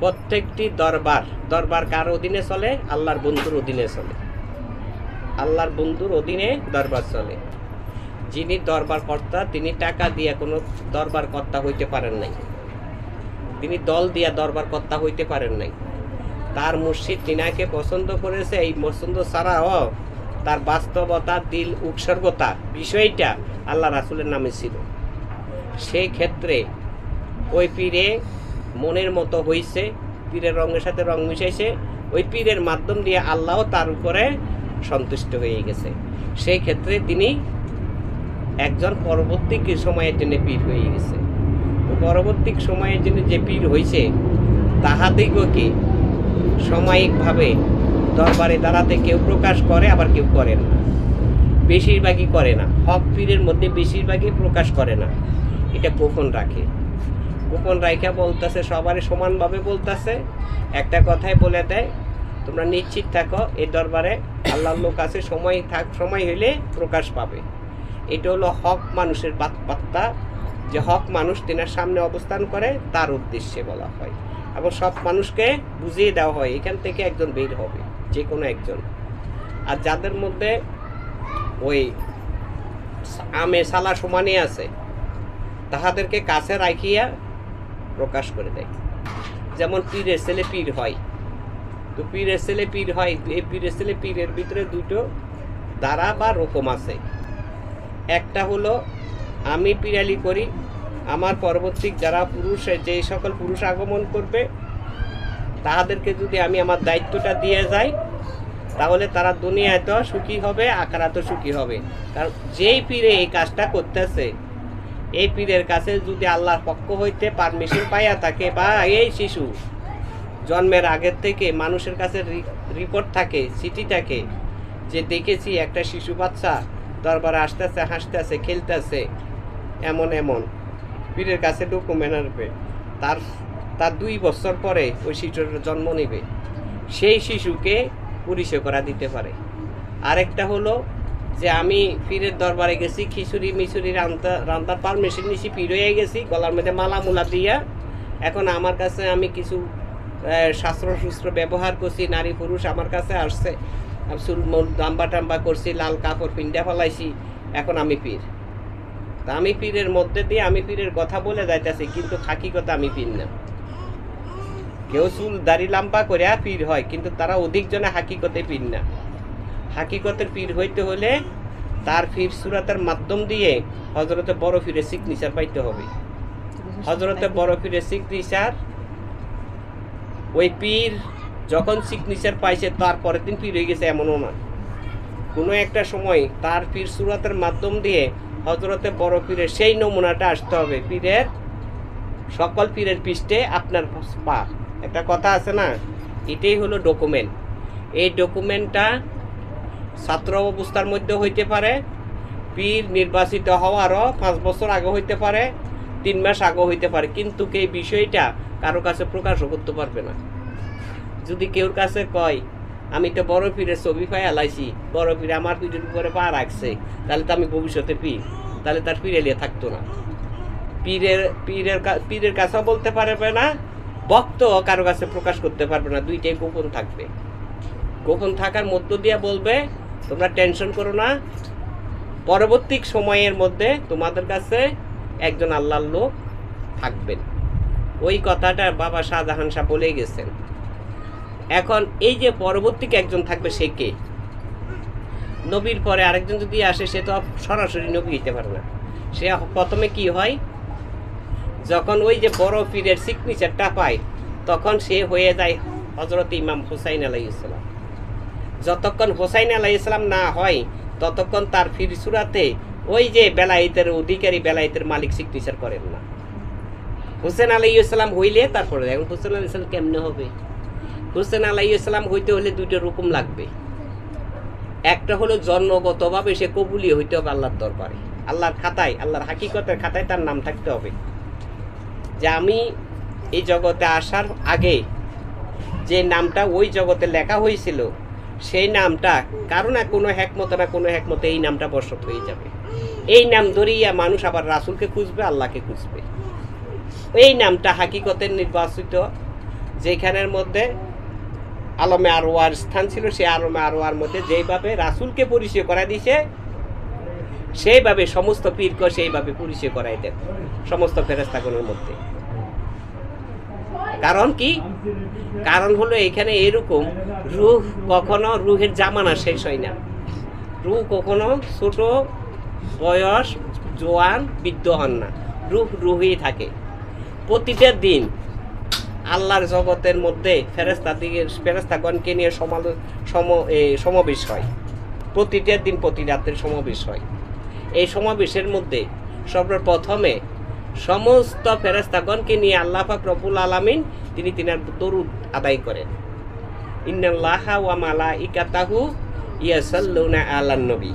প্রত্যেকটি দরবার দরবার কার অধীনে চলে? আল্লাহর বন্ধুর অধীনে চলে। আল্লাহর বন্ধুর অধীনে দরবার চলে। যিনি দরবার কর্তা, তিনি টাকা দিয়ে কোনো দরবার কর্তা হইতে পারেন নাই। তিনি দল দিয়া দরবার কর্তা হইতে পারেন নাই। তার মুর্শিদ তিনাকে পছন্দ করেছে, এই পছন্দ ছাড়াও তার বাস্তবতা, দিল, উৎসর্গতা বিষয়টা আল্লাহ রাসুলের নামে ছিল। সেই ক্ষেত্রে ওই পীরে মনের মতো হইছে, পীরের রঙের সাথে রং মিশাইছে, ওই পীরের মাধ্যম দিয়ে আল্লাহ তার উপরে সন্তুষ্ট হয়ে গেছে। সেই ক্ষেত্রে তিনি একজন পরবর্তী সময়ের জন্য পীর হয়ে গেছে। পরবর্তী সময়ের জন্য যে পীর হয়েছে তাহাদিগকে সাময়িকভাবে দরবারে দাঁড়াতে কেউ প্রকাশ করে, আবার কেউ করে না? বেশিরভাগই করে না। হক পীরের মধ্যে বেশিরভাগই প্রকাশ করে না। এটা গোপন রাখে। গোপন রাইখা বলতেছে, সবারই সমানভাবে বলতেছে। একটা কথাই বলে দেয়, তোমরা নিশ্চিত থাকো, এই দরবারে আল্লাহর লোক আছে, সময় থাক, সময় হইলে প্রকাশ পাবে। এটা হলো হক মানুষের বার্তা, যে হক মানুষ তেনার সামনে অবস্থান করে, তার উদ্দেশ্যে বলা হয়। এবং সব মানুষকে বুঝিয়ে দেওয়া হয়, এখান থেকে একজন বের হবে, যে কোনো একজন। আর যাদের মধ্যে ওই আমে সালা সমানে আছে, তাহাদেরকে কাছে রাখিয়া প্রকাশ করে দেয়। যেমন পীরের ছেলে পীর হয়। তো পীরের ছেলে পীর হয়, এই পীরের ছেলে পীরের ভিতরে দুটো দ্বারা বা রকম আছে। একটা হলো, আমি পিরালি করি, আমার পরবর্তী যারা পুরুষ, যে সকল পুরুষ আগমন করবে তাহাদেরকে যদি আমি আমার দায়িত্বটা দিয়ে যাই, তাহলে তারা দুনিয়ায় তো সুখী হবে আকারা তো সুখী হবে। কারণ যেই পীরে এই কাজটা করতেছে এই পীরের কাছে যদি আল্লাহর পক্ষ হইতে পারমিশন পাইয়া থাকে, বা এই শিশু জন্মের আগের থেকে মানুষের কাছে রিপোর্ট থাকে, চিঠি থাকে, যে দেখেছি একটা শিশু বাচ্চা দরবারে আসতেছে, হাসতেছে, খেলতেছে, এমন এমন। পীরের কাছে ডকুমেন্ট আসবে তার তার দুই বছর পরে ওই শিশুর জন্ম নেবে। সেই শিশুকে পরিচয় করা দিতে পারে। আরেকটা হলো যে আমি পীরের দরবারে গেছি, খিচুড়ি মিচুরি রান্তা রান্তার পারমিশন নিছি, পীর হয়ে গেছি, গলার মধ্যে মালা মুলা দিয়া। এখন আমার কাছে আমি কিছু শাস্ত্র সুস্ত্র ব্যবহার করছি, নারী পুরুষ আমার কাছে আসছে। চুল মুল ডাম্বা টাম্বা করছি, লাল কাপড় পিন্ডা ফেলাইছি, এখন আমি পীর। তা আমি পীরের মধ্যে দিয়ে আমি পীরের কথা বলে যাইতেছি, কিন্তু হাকিকতা আমি পীর না। কেউ চুল দাড়ি লাম্বা করে পীর হয়, কিন্তু তারা অধিক জনে হাকিকতে পীর না। হাকিকতের পীর হইতে হলে তার পীর সুরাতের মাধ্যম দিয়ে হজরতে বড় ফিরে সিগনেচার পাইতে হবে। হজরতে বড় ফিরে সিগনেচার ওই পীর যখন সিগনেচার পাইছে, তার পরের দিন পীর হয়ে গেছে, এমনও না। কোনো একটা সময় তার পীর সুরাতের মাধ্যম দিয়ে হজরতে বড় পীরের সেই নমুনাটা আসতে হবে পীরের সকল পীরের পৃষ্ঠে আপনার পা। একটা কথা আছে না, এটাই হলো ডকুমেন্ট এই ডকুমেন্টটা ছাত্র অবস্থার মধ্যে হইতে পারে পীর নির্বাচিত হওয়ারও পাঁচ বছর আগে হইতে পারে তিন মাস আগে হইতে পারে কিন্তু এই বিষয়টা কারও কাছে প্রকাশও করতে পারবে না। যদি কেউর কাছে কয় আমি তো বড় পীরের ছবি পাই আলাইছি, বড় পীর আমার পীরের উপরে পা রাখছে তাহলে তো আমি ভবিষ্যতে পীর তাহলে তার পীরেলিয়ে থাকতো না। পীরের পীরের পীরের কাছেও বলতে পারবে না, ভক্ত কারও কাছে প্রকাশ করতে পারবে না, দুইটাই গোপন থাকবে। গোপন থাকার মধ্য দিয়ে বলবে তোমরা টেনশন করো না। পরবর্তী সময়ের মধ্যে তোমাদের কাছে একজন আল্লাহর লোক থাকবেন। ওই কথাটা বাবা শাহজাহান শাহ বলে গেছেন। এখন এই যে পরবর্তীকে একজন থাকবে, সে কে? নবীর পরে আরেকজন যদি আসে, সে তো সরাসরি নবী হইতে পারে না। সে প্রথমে কি হয়? যখন ওই যে বড় পীরের সিগনেচারটা পায়, তখন সে হয়ে যায় হজরত ইমাম হুসাইন আলাই ইসলাম যতক্ষণ হোসাইন আলাই ইসলাম না হয়, ততক্ষণ তার ফিরসুরাতে ওই যে বেলায়েতের অধিকারী বেলায়েতের মালিক সিগনেচার করেন না। হোসেন আলাই ইসলাম হইলে তারপরে এখন হোসেন আলাই ইসলাম কেমনে হবে? হোসেন আলাই ইসলাম হইতে হলে দুইটা রকম লাগবে। একটা হলো জন্মগতভাবে সে কবুলি হইতে হবে আল্লাহর দরবারে। আল্লাহর খাতায়, আল্লাহর হাকিকতের খাতায় তার নাম থাকতে হবে। যে আমি এই জগতে আসার আগে যে নামটা ওই জগতে লেখা হয়েছিল সেই নামটা, কারও না কোনো হ্যাকমতে না কোনো হ্যাকমতে এই নামটা বসত হয়ে যাবে। এই নাম ধরিয়া মানুষ আবার রাসুলকে খুঁজবে, আল্লাহকে খুঁজবে। এই নামটা হাকিকতের নির্বাচিত, যেখানের মধ্যে আলমে আরোয়ার স্থান ছিল, সেই আলমে আরোয়ার মধ্যে যেইভাবে রাসূলকে পরিচয় করা দিছে, সেইভাবে সমস্ত পীরকে সেইভাবে পরিচয় করাই দেন, সমস্ত ফেরেস্তাগণের মধ্যে। কারণ কি? কারণ হলো এখানে এরকম, রুহ কখনো রুহের জামানা শেষ হয় না। রুহ কখনো ছোট, বয়স, জোয়ান, বৃদ্ধ হন না। রুহ রুহই থাকে। প্রতিটা দিন আল্লাহর জগতের মধ্যে ফেরেস্তা দিকে ফেরেস্তাগণকে নিয়ে সমাল, সম সমাবেশ হয়। প্রতিটা দিন প্রতি রাতের সমাবেশ হয়। এই সমাবেশের মধ্যে সর্বপ্রথমে সমস্ত ফেরেস্তাগণকে নিয়ে আল্লাহ পাক রবুল আলামিন তিনি তিনার দরুদ আদায় করেন। ইন্নাল্লাহা ওয়া মালাইকাতাহু ইয়াসাল্লুনা আলান নবী।